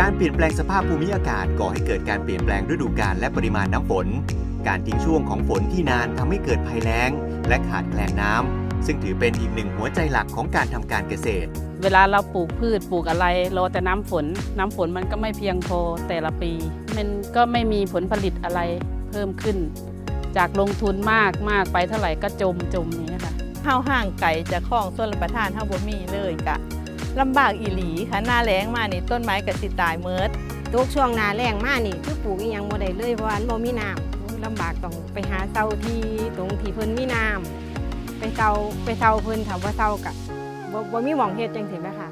การเปลี่ยนแปลงสภาพภูมิอากาศก่อให้เกิดการเปลี่ยนแปลงฤดูกาลและปริมาณน้ำฝน การทิ้งช่วงของฝนที่นานทำให้เกิดภัยแล้ง และขาดแคลนน้ำซึ่งถือเป็นอีกหนึ่งหัวใจหลักของการทำการเกษตร เวลาเราปลูกพืชปลูกอะไรรอแต่น้ำฝน น้ำฝนมันก็ไม่เพียงพอแต่ละปี มันก็ไม่มีผลผลิตอะไรเพิ่มขึ้น จากลงทุนมากมากไปเท่าไหร่ก็จมจมอย่างนี้ยค่ะเฮาห่างไก่จากคลองส่วนประทานเฮาบ่มีเลยกะ ลำบากอีหลีค่ะหน้าแล้งมานี่ต้นไม้ก็สิตายเมิดตกช่วงหนาแรงมากนี่คือปลูกอีหยังบ่ได้เลยเพราะว่ามันบ่มีน้ำโอ้ยลำบากต้องไปหาเซาที่ตรงที่เพิ่นมีน้ำไปเซาไปเซาเพิ่นถามว่าเซากะบ่บ่มีหม่องเฮ็ดจังซี่แหมค่ะ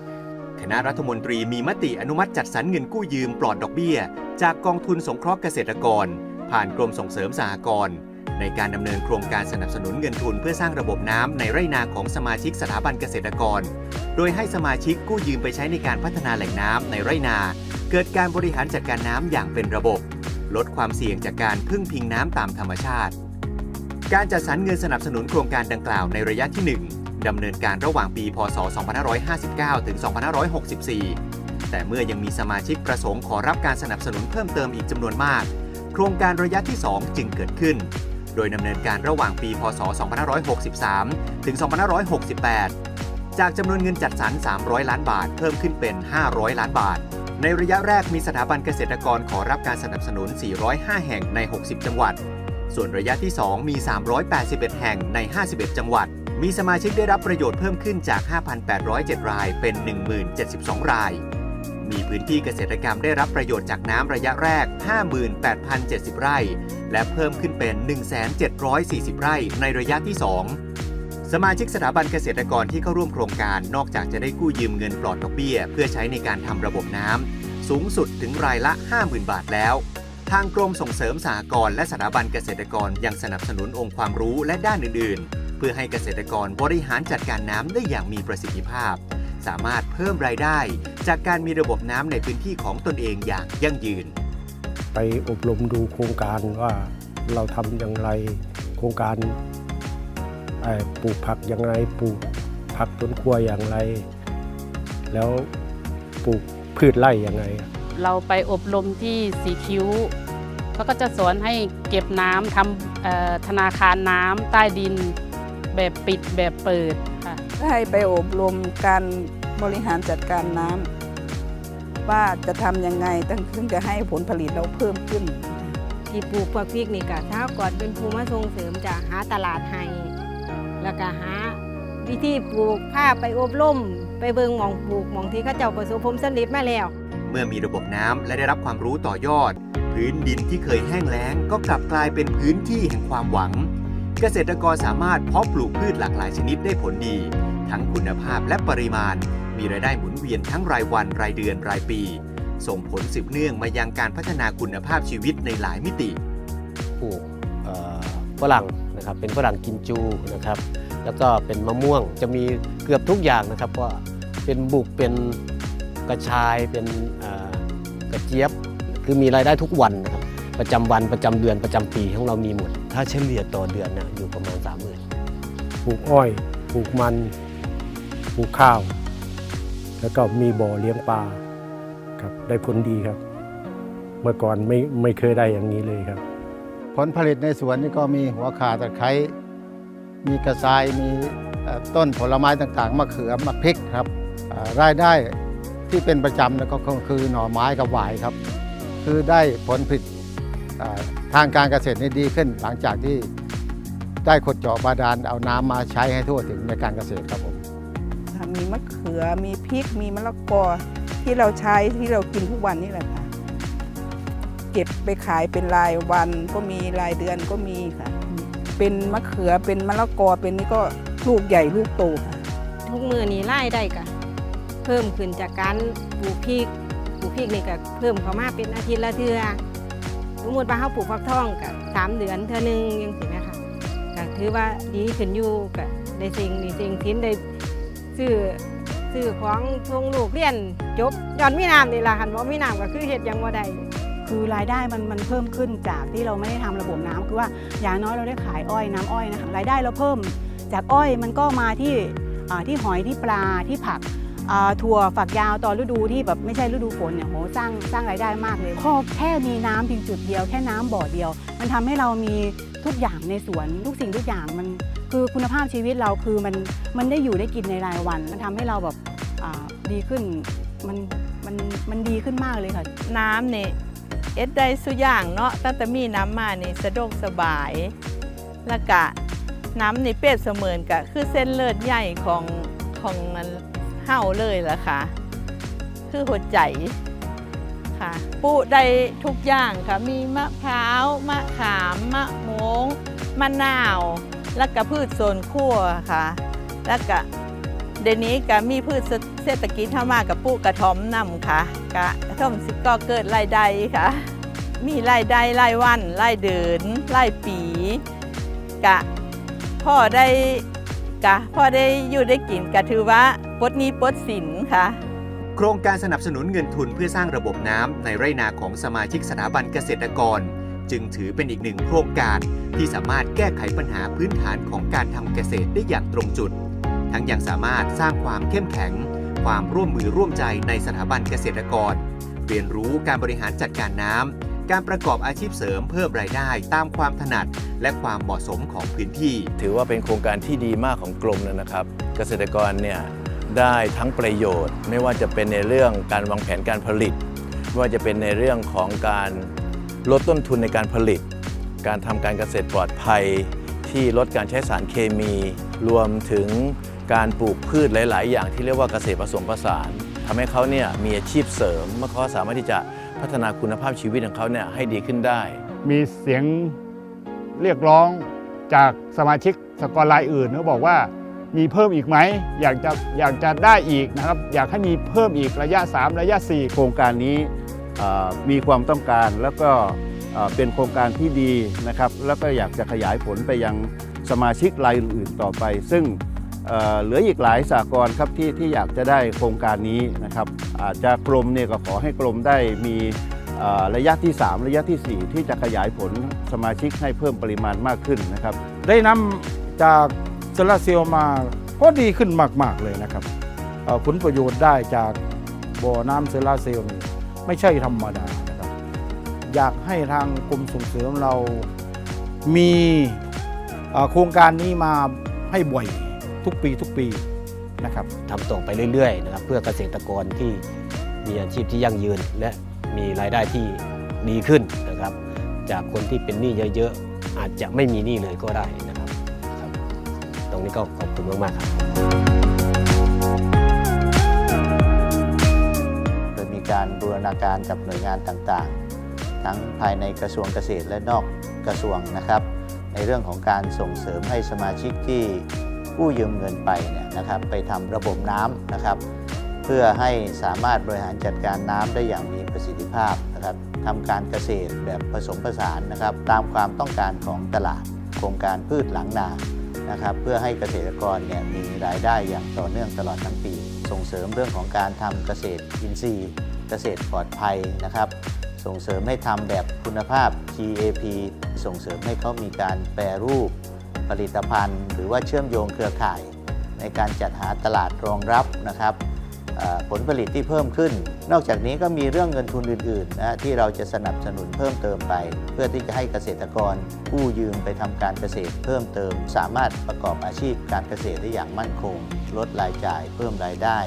คณะรัฐมนตรีมีมติอนุมัติจัดสรรเงินกู้ยืมปลอดดอกเบี้ย จากกองทุนสงเคราะห์เกษตรกร ผ่านกรมส่งเสริมสหกรณ์ ในการดำเนินโครงการสนับสนุนเงินทุนเพื่อสร้างระบบน้ำในไร่นาของสมาชิกสถาบันเกษตรกร โดยให้สมาชิกกู้ยืมไปใช้ในการพัฒนาแหล่งน้ำในไร่นา เกิดการบริหารจัดการน้ำอย่างเป็นระบบ ลดความเสี่ยงจากการพึ่งพิงน้ำตามธรรมชาติ การจัดสรรเงินสนับสนุนโครงการดังกล่าวในระยะที่ 1ดำเนินการระหว่างปี พศ 2559 ถึง 2564 แต่เมื่อยังมีสมาชิกประสงค์ขอรับการสนับสนุนเพิ่มเติมอีกจำนวนมาก โครงการระยะที่ 2 จึงเกิดขึ้น โดยดำเนินการระหว่างปี พศ 2563 ถึง 2568 จากจำนวนเงินจัดสรร 300 ล้านบาท เพิ่มขึ้นเป็น 500 ล้านบาท ในระยะแรกมีสถาบันเกษตรกรขอรับการสนับสนุน 405 แห่งใน 60 จังหวัด ส่วนระยะที่ 2 มี 381 แห่งใน 51 จังหวัด มีสมาชิกได้รับประโยชน์เพิ่มขึ้นจาก 5,807 ราย เป็น 10,072 ราย มีพื้นที่เกษตรกรรมได้รับประโยชน์จากน้ำระยะแรก 58,070 ไร่ และเพิ่มขึ้นเป็น 1,740 ไร่ในระยะที่ 2 สมาชิกสถาบันเกษตรกรที่เข้าร่วมโครงการนอกจากจะได้กู้ยืมเงินปลอดดอกเบี้ย เพื่อใช้ในการทำระบบน้ำสูงสุดถึงรายละ 50,000 บาทแล้ว ทางกรมส่งเสริมสหกรณ์และสถาบันเกษตรกรยังสนับสนุนองค์ความรู้และด้านอื่น ๆ เพื่อให้เกษตรกรบริหารจัดการน้ำได้อย่างมีประสิทธิภาพ สามารถเพิ่มรายได้ จากการมีระบบน้ำในพื้นที่ของตนเองอย่างยั่งยืน ไปอบรมดูโครงการว่าเราทำอย่างไรโครงการเอ่อปลูกผักอย่างไรปลูกผักสวนครัวอย่างไร แล้วปลูกพืชไร่อย่างไรเราไปอบรมที่สีคิ้วเขาก็จะสอนให้เก็บน้ำทำเอ่อธนาคารน้ำใต้ดิน แบบปิดแบบเปิดค่ะให้ไปอบรมการบริหารจัดการน้ำว่าจะทำยังไงตั้งถึงจะให้ผลผลิตเราเพิ่มขึ้น ที่ปลูกพวกพริกนี่ก็ถ้าก่อนเป็นภูมิส่งเสริมจะหาตลาดให้แล้วก็หาวิธีปลูกผ้าไปอบรมไปเบิงหมองปลูกหมองที่เขาเจ้าประสบผลสำเร็จมาแล้ว เมื่อมีระบบน้ำและได้รับความรู้ต่อยอด พื้นดินที่เคยแห้งแล้งก็กลับกลายเป็นพื้นที่แห่งความหวัง เกษตรกรสามารถเพาะปลูกพืชหลากหลายชนิดได้ผลดี ทั้งคุณภาพและปริมาณ มีรายได้หมุนเวียนทั้งรายวันรายเดือนรายปี ส่งผลสืบเนื่องมายังการพัฒนาคุณภาพชีวิตในหลายมิติปลูกฝรั่งนะครับเป็นฝรั่งกินจูนะครับแล้วก็เป็นมะม่วงจะมีเกือบทุกอย่างนะครับว่าเป็นบุกเป็นกระชายเป็นกระเจี๊ยบ คือมีรายได้ทุกวันนะครับ ประจำวันประจำเดือนประจำปีของเรามีหมด ถ้าเฉลี่ยต่อเดือนนะอยู่ประมาณ3 0,000ปลูกอ้อยปลูกมันปลูกข้าว แล้วก็มีบ่อเลี้ยงปลาครับได้ผลดีครับ เมื่อก่อนไม่ไม่เคยได้อย่างนี้เลยครับ ผลผลิตในสวนนี่ก็มีหัวข่าตะไคร้มีกระชายมีเอ่อต้นผลไม้ต่างๆมะเขือมะพริกครับเอ่อรายได้ที่เป็นประจำแล้วก็คือหน่อไม้กับหวายครับ คือได้ผลผลิตเอ่อ ทางการเกษตรนี่ดีขึ้น หลังจากที่ได้ขุดเจาะบาดาลเอาน้ำมาใช้ให้ทั่วถึงในการเกษตรครับผมมีมะเขือมีพริกมีมะละกอที่เราใช้ที่เรากินทุกวันนี่แหละค่ะเก็บไปขายเป็นรายวันก็มีรายเดือนก็มีค่ะ เป็นมะเขือเป็นมะละกอเป็นนี่ก็ลูกใหญ่ลูกโตค่ะ ทุกมือนี่ไล่ได้กะเพิ่มขึ้นจากการปลูกพริกปลูกพริกนี่ก็เพิ่มเข้ามาเป็นอาทิตย์ละเทือ สมมติว่าเขาปลูกฟักทองกับสามเดือนเทือหนึงยังสินะคะก็ถือว่าดีขึ้นอยู่กับได้สิ่งดีสิ่งทิ้นได้ซื้อซื้อของทงลูกเรียนจบย้อนมีน้ำนี่ล่ะคันว่ามีน้ำก็คือเฮ็ดยังบ่ได้คือรายได้มันมันเพิ่มขึ้นจากที่เราไม่ได้ทำระบบน้ำคือว่าอย่างน้อยเราได้ขายอ้อยน้ำอ้อยนะคะรายได้เราเพิ่มจากอ้อยมันก็มาที่ที่หอยที่ปลาที่ผัก ถั่วฝักยาวตอนฤดูที่แบบไม่ใช่ฤดูฝนเนี่ยโหสร้างสร้างรายได้มากเลยข้อแค่มีน้ำเพียงจุดเดียวแค่น้ำบ่อเดียว มันทำให้เรามีทุกอย่างในสวนทุกสิ่งทุกอย่างมันคือคุณภาพชีวิตเราคือมันมันได้อยู่ได้กินในรายวัน มันทำให้เราแบบดีขึ้นมันมันมันดีขึ้นมากเลยค่ะ น้ำเนี่ยเอ็ดได้สุอย่างเนาะตั้งแต่มีน้ำมานี่สะดวกสบายแล้วก็น้ำนี่เปรียบเสมือนกับคือเส้นเลือดใหญ่ของของ เฮาเลยล่ะค่ะ คือหัวใจค่ะปลูกได้ทุกอย่างค่ะ มีมะพร้าว มะขาม มะม่วงมะนาว แล้วก็พืชโซนครัวค่ะ แล้วก็เดี๋ยวนี้ก็มีพืชเศรษฐกิจเข้ามากับปลูกกระท่อมนำค่ะกระท่อมสิก็เกิดรายได้ค่ะ มีรายได้รายวันรายเดือนรายปีกะพ่อได้กะพ่อได้อยู่ได้กินกะถือว่า ปลดหนี้ปลดสินค่ะ โครงการสนับสนุนเงินทุนเพื่อสร้างระบบน้ำในไร่นาของสมาชิกสถาบันเกษตรกร จึงถือเป็นอีกหนึ่งโครงการที่สามารถแก้ไขปัญหาพื้นฐานของการทำเกษตรได้อย่างตรงจุด ทั้งยังสามารถสร้างความเข้มแข็ง ความร่วมมือร่วมใจในสถาบันเกษตรกร เรียนรู้การบริหารจัดการน้ำการประกอบอาชีพเสริมเพิ่มรายได้ตามความถนัด และความเหมาะสมของพื้นที่ ถือว่าเป็นโครงการที่ดีมากของกรมนะครับ เกษตรกรเนี่ย ได้ทั้งประโยชน์ ไม่ว่าจะเป็นในเรื่องการวางแผนการผลิตไม่ว่าจะเป็นในเรื่องของการลดต้นทุนในการผลิต การทำการเกษตรปลอดภัย ที่ลดการใช้สารเคมี รวมถึงการปลูกพืชหลาย ๆ อย่างที่เรียกว่าเกษตรผสมผสานทำให้เขาเนี่ยมีอาชีพเสริมเมื่อเขาสามารถที่จะพัฒนาคุณภาพชีวิตของเขาเนี่ยให้ดีขึ้นได้ มีเสียงเรียกร้องจากสมาชิกสกอรรายอื่นเขาบอกว่า มีเพิ่มอีกไหมอยากจะอยากจะได้อีกนะครับ อยากให้มีเพิ่มอีกระยะ 3 ระยะ 4 โครงการนี้มีความต้องการแล้วก็เป็นโครงการที่ดีนะครับ แล้วก็อยากจะขยายผลไปยังสมาชิกรายอื่นๆต่อไป ซึ่งเเหลืออีกหลายสากลครับที่ที่อยากจะได้โครงการนี้นะครับ อาจจะกรมเนี่ยก็ขอให้กรมได้มีระยะที่ 3 ระยะทีสี่4 ที่จะขยายผลสมาชิกให้เพิ่มปริมาณมากขึ้นนะครับ ได้นำจาก โซลาเซลล์มาก็ดีขึ้นมาก ๆ เลยนะครับผลประโยชน์ได้จากบ่อน้ำโซลาเซลล์นี่ไม่ใช่ธรรมดานะครับอยากให้ทางกรมส่งเสริมเรามีโครงการนี้มาให้บ่อยทุกปีทุกปีนะครับทำต่อไปเรื่อยๆนะครับเพื่อเกษตรกรที่มีอาชีพที่ยั่งยืน และมีรายได้ที่ดีขึ้นนะครับ จากคนที่เป็นหนี้เยอะๆอาจจะไม่มีหนี้เลยก็ได้ รงนี้ก็ขอบคุณมากๆครับโดยมีการบูรณาการกับหน่วยงานต่างๆ ทั้งภายในกระทรวงเกษตรและนอกกระทรวงนะครับ ในเรื่องของการส่งเสริมให้สมาชิกที่กู้ยืมเงินไปเนี่ยนะครับไปทำระบบน้ำนะครับเพื่อให้สามารถบริหารจัดการน้ำได้อย่างมีประสิทธิภาพนะครับทำการเกษตรแบบผสมผสานนะครับ ตามความต้องการของตลาด โครงการพืชหลังนา นะครับเพื่อให้เกษตรกรเนี่ยมีรายได้อย่างต่อเนื่องตลอดทั้งปี ส่งเสริมเรื่องของการทำเกษตรอินทรีย์ เกษตรปลอดภัยนะครับส่งเสริมให้ทำแบบคุณภาพ GAP ส่งเสริมให้เขามีการแปรรูปผลิตภัณฑ์ หรือว่าเชื่อมโยงเครือข่าย ในการจัดหาตลาดรองรับนะครับ ผลผลิตที่เพิ่มขึ้น นอกจากนี้ก็มีเรื่องเงินทุนอื่นๆนะที่เราจะสนับสนุนเพิ่มเติมไป เพื่อที่จะให้เกษตรกรกู้ยืมไปทำการเกษตร เพิ่มเติม สามารถประกอบอาชีพการเกษตรได้อย่างมั่นคง ลดรายจ่าย เพิ่มรายได้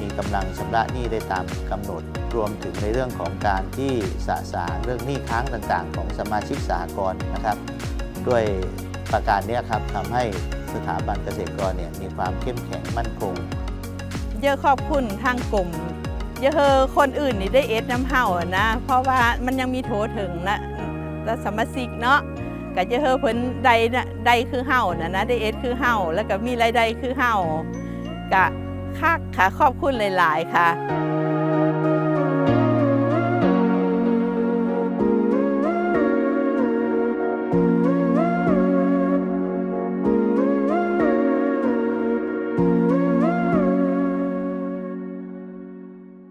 มีกำลังชำระหนี้ได้ตามกำหนด รวมถึงในเรื่องของการที่สะสางเรื่องหนี้ค้างต่างๆ ของสมาชิกสหกรณ์นะครับ ด้วยประการนี้ครับทำให้สถาบันเกษตรกรเนี่ยมีความเข้มแข็งมั่นคง เยอะขอบคุณทางกลุ่มเยอะเฮอคนอื่นนี่ได้เอสน้ำเห่านะ เพราะว่ามันยังมีโถถึงละและสมาชิกเนาะกับเยอะเฮอเพิ่นใดนะใดคือเห่านะนะได้เอสคือเห่าแล้วก็มีรายได้คือเห่ากะคักค่ะขอบคุณหลาย ๆ ค่ะ